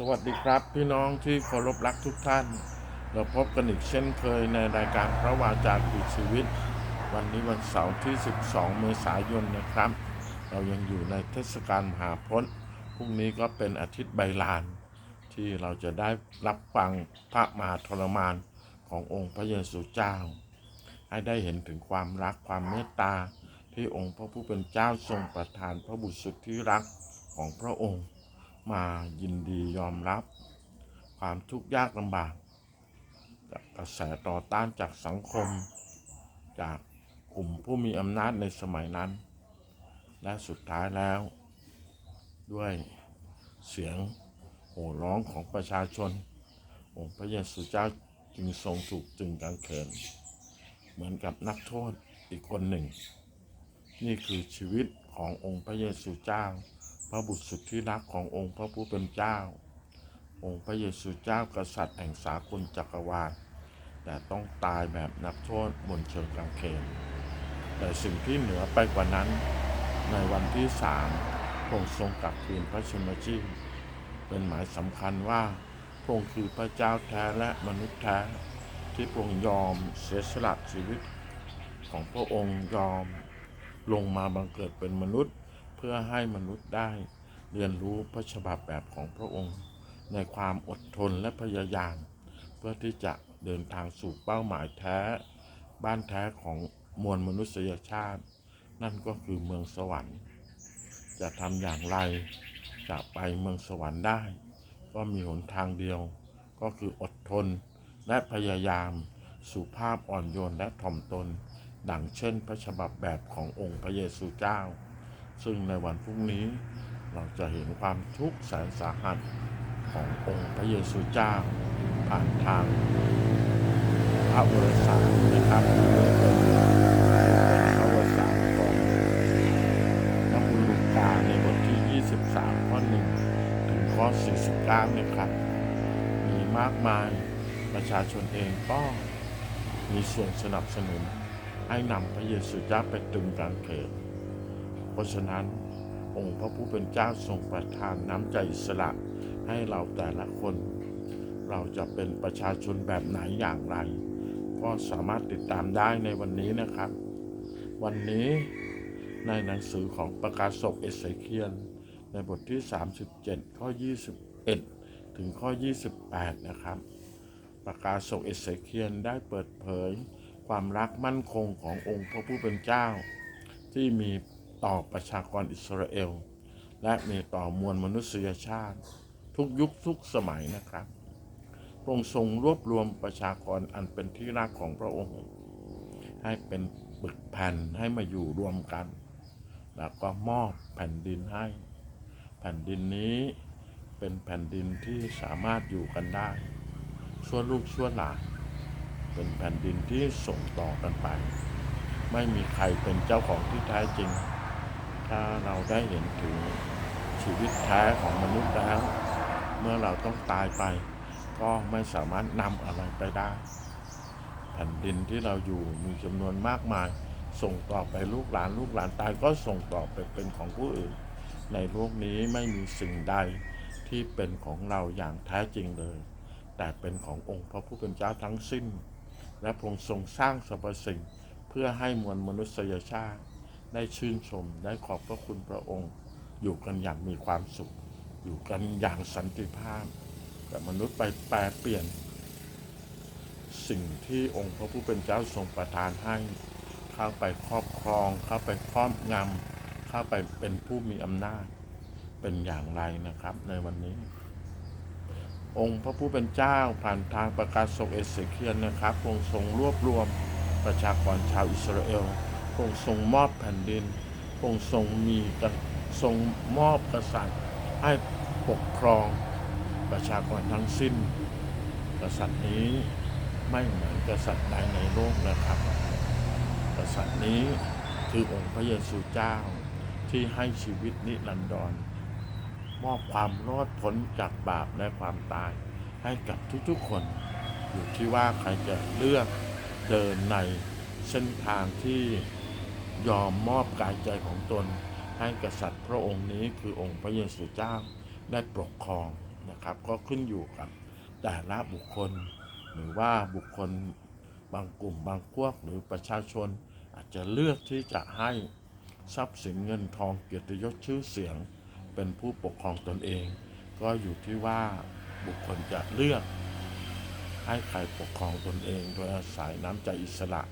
สวัสดีครับพี่น้องที่เคารพรักทุกท่าน เราพบกันอีกเช่นเคยในรายการพระวาจาคือชีวิต วันนี้วันเสาร์ที่ 12 เมษายนนะครับ เรายังอยู่ในเทศกาลมหาพจน์พรุ่งนี้ก็เป็นอาทิตย์ใบลาน ที่เราจะได้รับฟังพระมหาทรมานขององค์พระเยซูเจ้า ให้ได้เห็นถึงความรักความเมตตาที่องค์พระผู้เป็นเจ้าทรงประทานพระบุตรสุดที่รักของพระองค์ มายินดียอมรับ ความทุกข์ยากลำบาก จากกระแสต่อต้านจากสังคม จากกลุ่มผู้มีอำนาจในสมัยนั้น และสุดท้ายแล้ว ด้วยเสียงโห่ร้องของประชาชน องค์พระเยซูเจ้าจึงทรงถูกจึงกางเขน เหมือนกับนักโทษอีกคนหนึ่ง นี่คือชีวิตขององค์พระเยซูเจ้า พระบุตรสุดที่รักขององค์พระผู้เป็นเจ้า องค์พระเยซูเจ้ากษัตริย์แห่งสากลจักรวาล แต่ต้องตายแบบนักโทษบนเชิงกางเขนแต่สิ่งที่เหนือไปกว่านั้น ในวันที่สามพระองค์ทรงกลับคืนพระชนมชีพเป็นหมายสำคัญว่าพระองค์คือพระเจ้าแท้และมนุษย์แท้ ที่พระองค์ยอมเสียสละชีวิตของพระองค์ยอมลงมาบังเกิดเป็นมนุษย์ เพื่อให้มนุษย์ได้เรียนรู้พระฉบับแบบของพระองค์ ในความอดทนและพยายาม เพื่อที่จะเดินทางสู่เป้าหมายแท้ บ้านแท้ของมวลมนุษยชาติ นั่นก็คือเมืองสวรรค์ จะทำอย่างไรจะไปเมืองสวรรค์ได้ ก็มีหนทางเดียว ก็คืออดทนและพยายามสุภาพอ่อนโยนและถ่อมตน ดังเช่นพระฉบับแบบขององค์พระเยซูเจ้า ซึ่งในวันพรุ่งนี้เราจะเห็นความทุกข์แสนสาหัสขององค์พระเยซูเจ้าผ่านทางพระวรสารนะครับเป็นพระวรสารของพระบุลูกาในบทที่ 23 ข้อ 1 ถึงข้อ 49นะครับ มีมากมายประชาชนเองก็มีส่วนสนับสนุนให้นำพระเยซูเจ้าไปตรึงกางเขน ราะฉะนั้น องค์พระผู้เป็นเจ้าทรงประทานน้ำใจสระให้เราแต่ละคน เราจะเป็นประชาชนแบบไหนอย่างไร ก็สามารถติดตามได้ในวันนี้นะครับ วันนี้ในหนังสือของประกาศกเอเสเคียน ในบทที่ 37 ข้อ 21 ถึงข้อ 28 นะครับประกาศกเอเสเคียนได้เปิดเผยความรักมั่นคงขององค์พระผู้เป็นเจ้า ที่มี ต่อประชากรอิสราเอล และมีต่อมวลมนุษยชาติ ทุกยุคทุกสมัยนะครับ พระองค์ทรงรวบรวมประชากรอันเป็นที่รักของพระองค์ ให้เป็นปึกแผ่นให้มาอยู่รวมกัน แล้วก็มอบแผ่นดินให้ แผ่นดินนี้เป็นแผ่นดินที่สามารถอยู่กันได้ชั่วลูกชั่วหลานเป็นแผ่นดินที่ส่งต่อกันไป ไม่มีใครเป็นเจ้าของที่แท้จริง ถ้าเราได้เห็นถึงชีวิตแท้ของมนุษย์แล้ว เมื่อเราต้องตายไป ก็ไม่สามารถนำอะไรไปได้ แผ่นดินที่เราอยู่มีจำนวนมากมาย ส่งต่อไปลูกหลานลูกหลานตายก็ส่งต่อไปเป็นของผู้อื่น ในโลกนี้ไม่มีสิ่งใดที่เป็นของเราอย่างแท้จริงเลย แต่เป็นขององค์พระผู้เป็นเจ้าทั้งสิ้น และพระองค์ทรงสร้างสรรพสิ่งเพื่อให้มวลมนุษยชาติ ได้ชื่นชม ได้ขอบพระคุณพระองค์ อยู่กันอย่างมีความสุข อยู่กันอย่างสันติภาพ แต่มนุษย์ไปแปรเปลี่ยน สิ่งที่องค์พระผู้เป็นเจ้าทรงประทานให้เข้าไปครอบครอง เข้าไปครอบงำเข้าไปเป็นผู้มีอำนาจเป็นอย่างไรนะครับในวันนี้ องค์พระผู้เป็นเจ้าผ่านทางประกาศศกเอเสเคียนนะครับพระองทรงรวบรวมประชากรชาวอิสราเอล พระองค์ทรงมอบแผ่นดินพระองค์ทรงมีกระทรงมอบกษัตริย์ให้ปกครองประชากรทั้งสิ้น กษัตริย์นี้ไม่เหมือนกษัตริย์ใดในโลกนะครับ กษัตริย์นี้คือองค์พระเยซูเจ้าที่ให้ชีวิตนิรันดร มอบความรอดพ้นจากบาปและความตายให้กับทุกๆคน อยู่ที่ว่าใครจะเลือกเดินในเส้นทางที่ ยอมมอบกายใจของตน ให้กษัตริย์พระองค์นี้คือองค์พระเยซูเจ้าได้ปกครองนะครับ ก็ขึ้นอยู่กับแต่ละบุคคล หรือว่าบุคคลบางกลุ่มบางพวกหรือประชาชน อาจจะเลือกที่จะให้ทรัพย์สินเงินทองเกียรติยศชื่อเสียง เป็นผู้ปกครองตนเอง ก็อยู่ที่ว่าบุคคลจะเลือกให้ใครปกครองตนเองโดยอาศัยน้ำใจอิสระ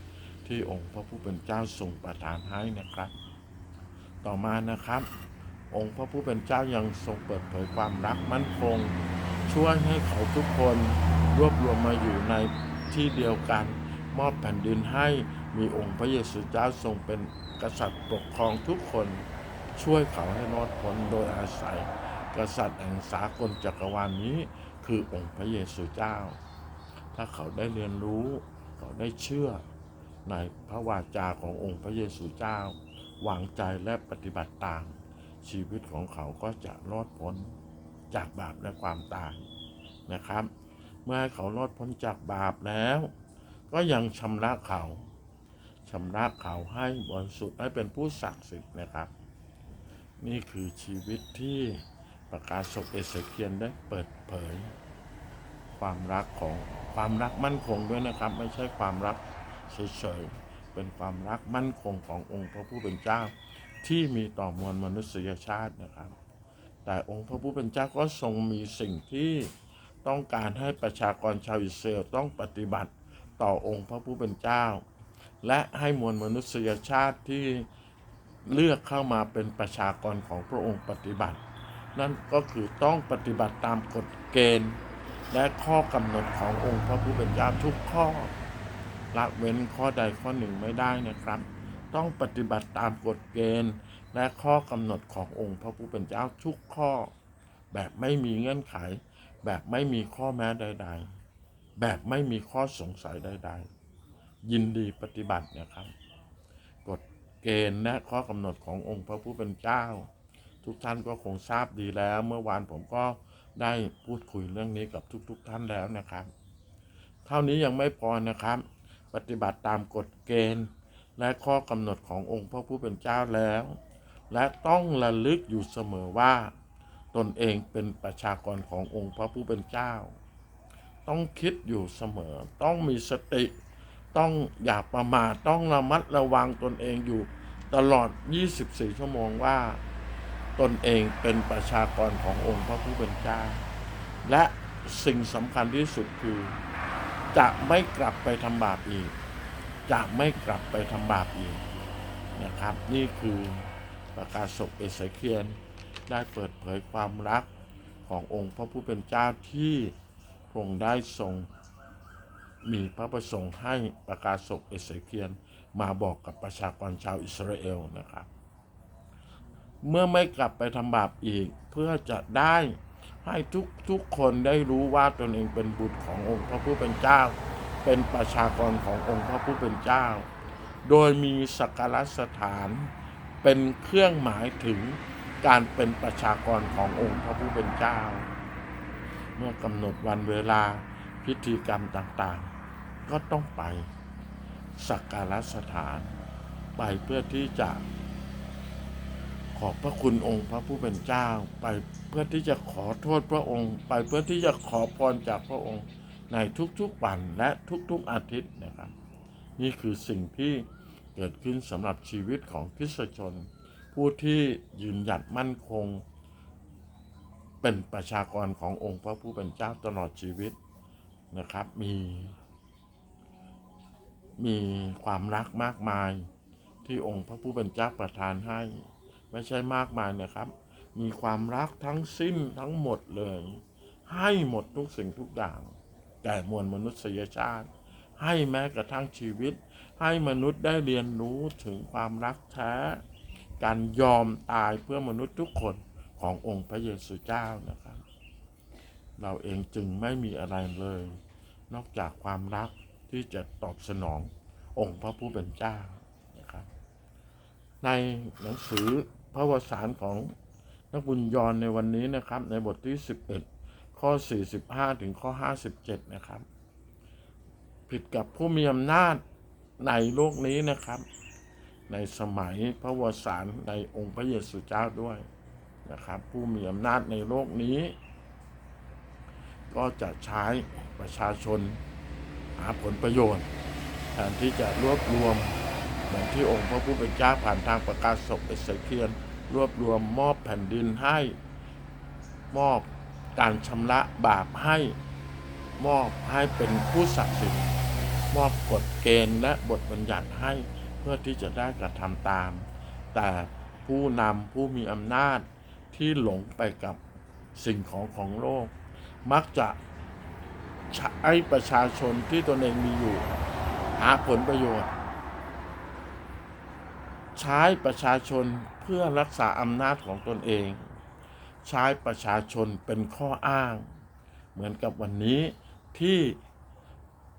ที่องค์พระผู้เป็นเจ้าทรงประทานให้นะครับ ต่อมานะครับ องค์พระผู้เป็นเจ้ายังทรงเปิดเผยความรักมั่นคง ช่วยให้เขาทุกคนรวบรวมมาอยู่ในที่เดียวกัน มอบแผ่นดินให้มีองค์พระเยซูเจ้าทรงเป็นกษัตริย์ปกครองทุกคน ช่วยเขาให้รอดพ้นโดยอาศัย กษัตริย์แห่งสากลจักรวาลนี้ คือองค์พระเยซูเจ้า ถ้าเขาได้เรียนรู้ เขาได้เชื่อ ในพระวาจาขององค์พระเยซูเจ้า หวังใจและปฏิบัติตาม ชีวิตของเขาก็จะรอดพ้นจากบาปและความตายนะครับ เมื่อให้เขารอดพ้นจากบาปแล้ว ก็ยังชำระเขาชำระเขาให้บริสุทธิ์ให้เป็นผู้ศักดิ์สิทธิ์นะครับ นี่คือชีวิตที่ประกาศศกเอเสเคียนได้เปิดเผย ความรักของความรักมั่นคงด้วยนะครับ ไม่ใช่ความรัก เฉยๆ เป็นความรักมั่นคงขององค์พระผู้เป็นเจ้า ที่มีต่อมวลมนุษยชาตินะครับ แต่องค์พระผู้เป็นเจ้าก็ทรงมีสิ่งที่ต้องการให้ประชากรชาวอิสราเอลต้องปฏิบัติต่อองค์พระผู้เป็นเจ้า และให้มวลมนุษยชาติที่เลือกเข้ามาเป็นประชากรของพระองค์ปฏิบัติ นั่นก็คือต้องปฏิบัติตามกฎเกณฑ์ และข้อกำหนดขององค์พระผู้เป็นเจ้าทุกข้อ ละเว้นข้อใดข้อหนึ่งไม่ได้นะครับ ต้องปฏิบัติตามกฎเกณฑ์ และข้อกำหนดขององค์พระผู้เป็นเจ้าทุกข้อ แบบไม่มีเงื่อนไข แบบไม่มีข้อแม้ใด ๆ แบบไม่มีข้อสงสัยใด ๆ ยินดีปฏิบัตินะครับกฎเกณฑ์และข้อกำหนดขององค์พระผู้เป็นเจ้า ทุกท่านก็คงทราบดีแล้ว เมื่อวานผมก็ได้พูดคุยเรื่องนี้กับทุกๆท่านแล้วนะครับ เท่านี้ยังไม่พอนะครับ ปฏิบัติตามกฎเกณฑ์ และข้อกำหนดขององค์พระผู้เป็นเจ้าแล้ว และต้องระลึกอยู่เสมอว่า ตนเองเป็นประชากรขององค์พระผู้เป็นเจ้า ต้องคิดอยู่เสมอ ต้องมีสติ ต้องอย่าประมาทต้องระมัดระวังตนเองอยู่ตลอด 24 ชั่วโมงว่า ตนเองเป็นประชากรขององค์พระผู้เป็นเจ้า และสิ่งสำคัญที่สุดคือ จะไม่กลับไปทำบาปอีก จะไม่กลับไปทำบาปอีกนะครับ นี่คือประกาศศกเอเสเคียนได้เปิดเผยความรักขององค์พระผู้เป็นเจ้าที่พระองค์ได้ทรงมีพระประสงค์ให้ประกาศศกเอเสเคียนมาบอกกับประชากรชาวอิสราเอลนะครับ เมื่อไม่กลับไปทำบาปอีกเพื่อจะได้ ให้ทุกทุกคนได้รู้ว่าตนเองเป็นบุตรขององค์พระผู้เป็นเจ้า เป็นประชากรขององค์พระผู้เป็นเจ้า โดยมีสักการะสถานเป็นเครื่องหมายถึงการเป็นประชากรขององค์พระผู้เป็นเจ้า เมื่อกำหนดวันเวลาพิธีกรรมต่างๆ ก็ต้องไปสักการะสถาน ไปเพื่อที่จะขอบพระคุณองค์พระผู้เป็นเจ้าไป พื่อที่จะขอโทษพระองค์ ไปเพื่อที่จะขอพรจากพระองค์ในทุกๆวันและทุกๆอาทิตย์นะครับ นี่คือสิ่งที่เกิดขึ้นสำหรับชีวิตของคริสตชน ผู้ที่ยืนหยัดมั่นคง เป็นประชากรขององค์พระผู้เป็นเจ้าตลอดชีวิตนะครับ มี มีความรักมากมายที่องค์พระผู้เป็นเจ้าประทานให้ ไม่ใช่มากมายนะครับ มีความรักทั้งสิ้นทั้งหมดเลย ให้หมดทุกสิ่งทุกอย่างแก่มวลมนุษยชาติ ให้แม้กระทั่งชีวิต ให้มนุษย์ได้เรียนรู้ถึงความรักแท้ การยอมตายเพื่อมนุษย์ทุกคนขององค์พระเยซูเจ้านะครับ เราเองจึงไม่มีอะไรเลย นอกจากความรักที่จะตอบสนององค์พระผู้เป็นเจ้านะครับ ในหนังสือพระวสารของ นักบุญยรในวันนี้นะครับ ในบทที่ 11 ข้อ 45 ถึงข้อ 57 นะครับ ผิดกับผู้มีอำนาจในโลกนี้นะครับ ในสมัยพระวสารในองค์พระเยซูเจ้าด้วยนะครับ ผู้มีอำนาจในโลกนี้ ก็จะใช้ประชาชนหาผลประโยชน์แทนที่จะรวบรวมเหมือนที่องค์พระผู้เป็นเจ้าผ่านทางประกาศศพเอเสเคียน รวบรวมมอบแผ่นดินให้ มอบการชำระบาปให้ มอบให้เป็นผู้ศักดิ์สิทธิ์มอบกฎเกณฑ์และบทบัญญัติให้เพื่อที่จะได้กระทำตาม แต่ผู้นำผู้มีอำนาจที่หลงไปกับสิ่งของของโลก มักจะใช้ประชาชนที่ตนเองมีอยู่ หาผลประโยชน์ ใช้ประชาชน พื่อรักษาอำนาจของตนเอง ใช้ประชาชนเป็นข้ออ้าง เหมือนกับวันนี้ที่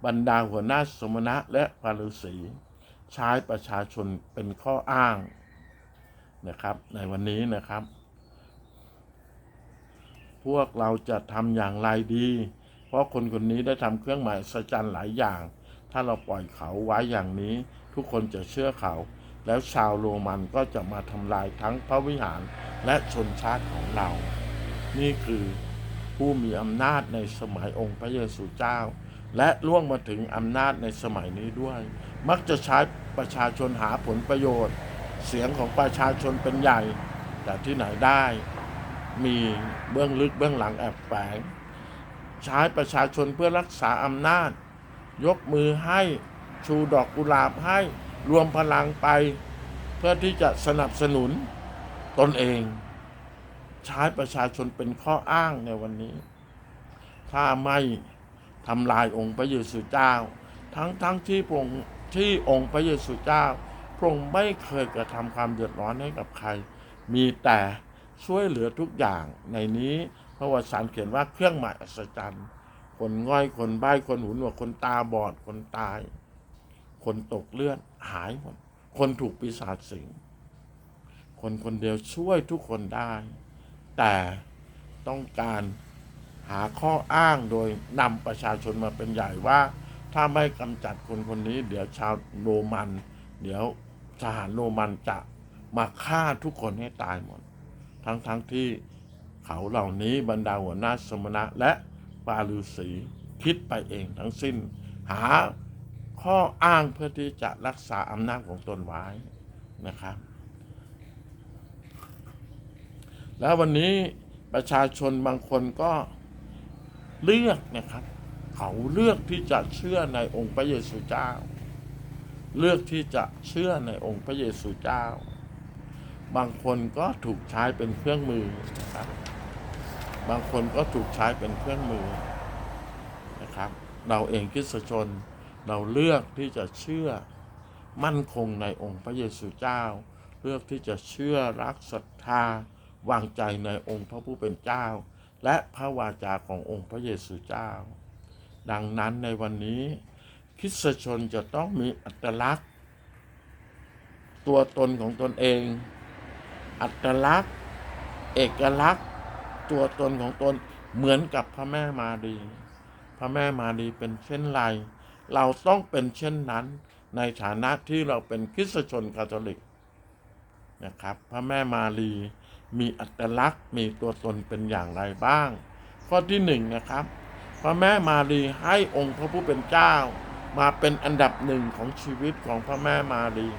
บรรดาหัวหน้าสมณะและปารุสีใช้ประชาชนเป็นข้ออ้างนะครับ ในวันนี้นะครับ พวกเราจะทำอย่างไรดี เพราะคนคนนี้ได้ทำเครื่องหมายสัจจันหลายอย่าง ถ้าเราปล่อยเขาไว้อย่างนี้ ทุกคนจะเชื่อเขา แล้วชาวโรมันก็จะมาทำลายทั้งพระวิหารและชนชาติของเรา นี่คือผู้มีอำนาจในสมัยองค์พระเยซูเจ้า และล่วงมาถึงอำนาจในสมัยนี้ด้วย มักจะใช้ประชาชนหาผลประโยชน์ เสียงของประชาชนเป็นใหญ่ แต่ที่ไหนได้ มีเบื้องลึกเบื้องหลังแอบแฝงใช้ประชาชนเพื่อรักษาอำนาจ ยกมือให้ชูดอกกุหลาบให้ รวมพลังไป เพื่อที่จะสนับสนุนตนเอง ใช้ประชาชนเป็นข้ออ้างในวันนี้ ถ้าไม่ทำลายองค์พระเยซูเจ้า ทั้งทั้งที่พระองค์ที่องค์พระเยซูเจ้าพระองค์ไม่เคยกระทำความเดือดร้อนให้กับใคร มีแต่ช่วยเหลือทุกอย่างในนี้พระวสานเขียนว่าเครื่องหมายอัศจรรย์ คนง่อยคนใบ้คนหูหนวกคนตาบอดคนตาย คนตกเลือดหายหมด คนถูกปีศาจสิง คนคนเดียวช่วยทุกคนได้ แต่ต้องการหาข้ออ้างโดยนำประชาชนมาเป็นใหญ่ว่า ถ้าไม่กำจัดคนคนนี้ เดี๋ยวชาวโรมัน เดี๋ยวทหารโรมันจะมาฆ่าทุกคนให้ตายหมด ทั้งทั้งที่เขาเหล่านี้บรรดาหัวหน้าสมณะและปาลือสีคิดไปเองทั้งสิ้น หา ข้ออ้างเพื่อที่จะรักษาอำนาจของตนไว้นะครับ แล้ววันนี้ประชาชนบางคนก็เลือกนะครับ เขาเลือกที่จะเชื่อในองค์พระเยซูเจ้า เลือกที่จะเชื่อในองค์พระเยซูเจ้า บางคนก็ถูกใช้เป็นเครื่องมือนะครับบางคนก็ถูกใช้เป็นเครื่องมือนะครับ เราเองคริสชน เราเลือกที่จะเชื่อมั่นคงในองค์พระเยซูเจ้า เลือกที่จะเชื่อรักศรัทธาวางใจในองค์พระผู้เป็นเจ้า และพระวาจาขององค์พระเยซูเจ้า ดังนั้นในวันนี้คริสตชนจะต้องมีอัตลักษณ์ ตัวตนของตนเอง อัตลักษณ์ เอกลักษณ์ ตัวตนของตนเหมือนกับพระแม่มารี พระแม่มารีเป็นเช่นไร เราต้องเป็นเช่นนั้น ในฐานะที่เราเป็นคริสตชนคาทอลิกนะครับ พระแม่มารีมีอัตลักษณ์มีตัวตนเป็นอย่างไรบ้าง ข้อที่หนึ่งนะครับ พระแม่มารีให้องค์พระผู้เป็นเจ้า มาเป็นอันดับหนึ่งของชีวิตของพระแม่มารี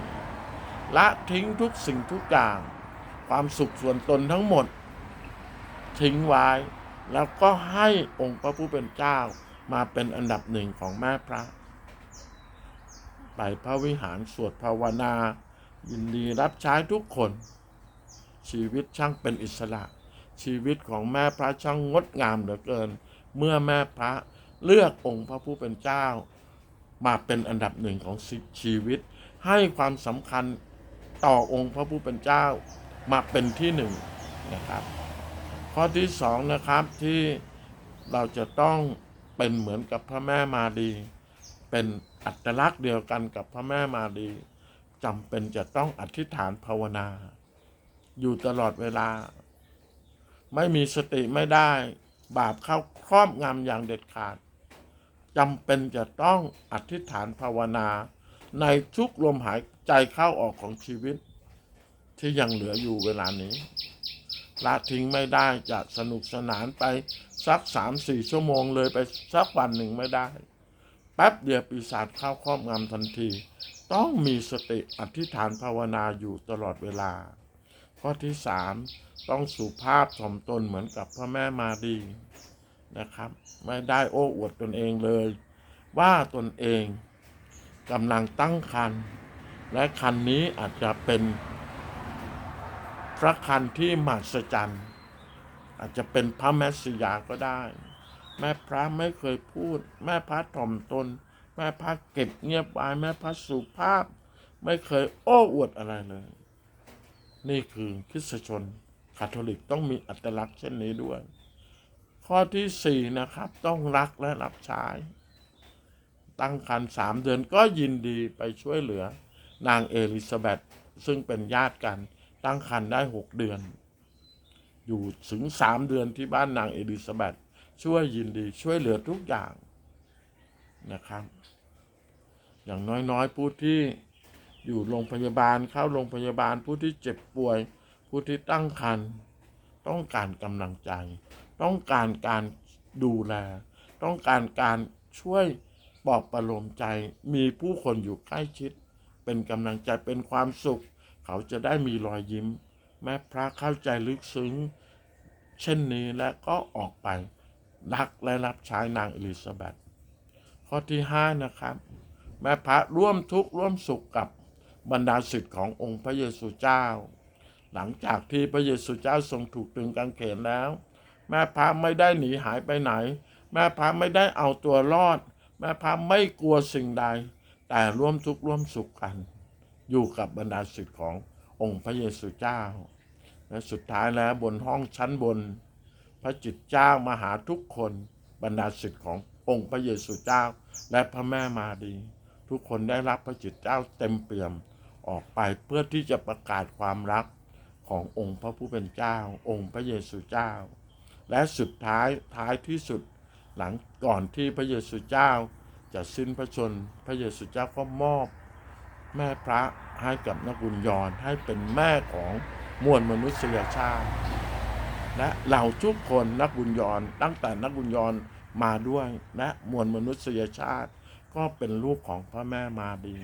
ละทิ้งทุกสิ่งทุกอย่าง ความสุขส่วนตนทั้งหมด ทิ้งไว้ แล้วก็ให้องค์พระผู้เป็นเจ้ามาเป็นอันดับหนึ่งของแม่พระ ไปพระวิหารสวดภาวนา ยินดีรับใช้ทุกคน ชีวิตช่างเป็นอิสระ ชีวิตของแม่พระช่างงดงามเหลือเกิน เมื่อแม่พระเลือกองค์พระผู้เป็นเจ้า มาเป็นอันดับหนึ่งของชีวิต ให้ความสำคัญต่อองค์พระผู้เป็นเจ้ามาเป็นที่หนึ่งนะครับ ข้อที่สองนะครับที่เราจะต้องเป็นเหมือนกับพระแม่มารีเป็น อัตลักษณ์เดียวกันกับพระแม่มารีจำเป็นจะต้องอธิษฐานภาวนา อยู่ตลอดเวลา ไม่มีสติไม่ได้ บาปเข้าครอบงำอย่างเด็ดขาดจำเป็นจะต้องอธิษฐานภาวนา ในทุกลมหายใจเข้าออกของชีวิต ที่ยังเหลืออยู่เวลานี้ละทิ้งไม่ได้จะสนุกสนานไปสักสามสี่ชั่วโมงเลยไปสักวันหนึ่งไม่ได้ แป๊บเดียวปีศาจเข้าครอบงำทันที ต้องมีสติอธิษฐานภาวนาอยู่ตลอดเวลา ข้อที่สามต้องสุภาพถ่อมตนเหมือนกับพระแม่มารีนะครับ ไม่ได้โอ้อวดตนเองเลย ว่าตนเองกำลังตั้งครรภ์และคันนี้อาจจะเป็นพระคันที่มหัศจรรย์อาจจะเป็นพระแมสสิยาก็ได้ แม่พระไม่เคยพูด แม่พระถ่อมตน แม่พระเก็บเงียบไว้แม่พระสุภาพ ไม่เคยโอ้อวดอะไรเลย นี่คือคริสชนคาทอลิกต้องมีอัตลักษณ์เช่นนี้ด้วย ข้อที่สี่นะครับต้องรักและรับใช้ตั้งครรภ์สามเดือนก็ยินดีไปช่วยเหลือนางเอลิซาเบธซึ่งเป็นญาติกัน ตั้งครรภ์ได้หกเดือน อยู่ถึงสามเดือนที่บ้านนางเอลิซาเบธ ช่วยยินดีช่วยเหลือทุกอย่างนะครับ อย่างน้อยๆ ผู้ที่อยู่โรงพยาบาลเข้าโรงพยาบาลผู้ที่เจ็บป่วย ผู้ที่ตั้งครรภ์ต้องการกำลังใจ ต้องการการดูแล ต้องการการช่วยปลอบประโลมใจ มีผู้คนอยู่ใกล้ชิด เป็นกำลังใจเป็นความสุข เขาจะได้มีรอยยิ้ม แม้พระเข้าใจลึกซึ้ง เช่นนี้และก็ออกไป รักและรับใช้นางเอลิซาเบธข้อที่ห้านะครับ แม่พระร่วมทุกข์ร่วมสุขกับบรรดาศิษย์ขององค์พระเยซูเจ้า หลังจากที่พระเยซูเจ้าทรงถูกตรึงกางเขนแล้ว แม่พระไม่ได้หนีหายไปไหน แม่พระไม่ได้เอาตัวรอด แม่พระไม่กลัวสิ่งใด แต่ร่วมทุกข์ร่วมสุขกัน อยู่กับบรรดาศิษย์ขององค์พระเยซูเจ้า และสุดท้ายแล้วบนห้องชั้นบน พระจิตเจ้ามาหาทุกคนบรรดาศิษย์ขององค์พระเยซูเจ้า และพระแม่มารีทุกคนได้รับพระจิตเจ้าเต็มเปี่ยมออกไปเพื่อที่จะประกาศความรักขององค์พระผู้เป็นเจ้า องค์พระเยซูเจ้า และสุดท้ายท้ายที่สุดหลังก่อนที่พระเยซูเจ้า จะสิ้นพระชนม์พระเยซูเจ้าก็มอบ แม่พระให้กับนักบุญยอนให้เป็นแม่ของมวลมนุษยชาติ และเราทุกคนนักบุญยอนตั้งแต่นักบุญยอนมาด้วยและมวลมนุษยชาติ ก็เป็นลูกของพระแม่มาดี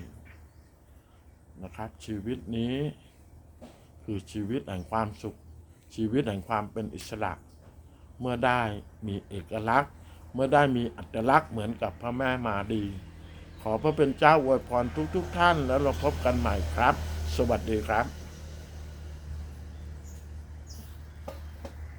นะครับ ชีวิตนี้ คือชีวิตแห่งความสุข ชีวิตแห่งความเป็นอิสระ เมื่อได้มีเอกลักษณ์ เมื่อได้มีอัตลักษณ์เหมือนกับพระแม่มาดี ขอพระเป็นเจ้าอวยพรทุกๆทท่านแล้วเราพบกันใหม่ครับ สวัสดีครับ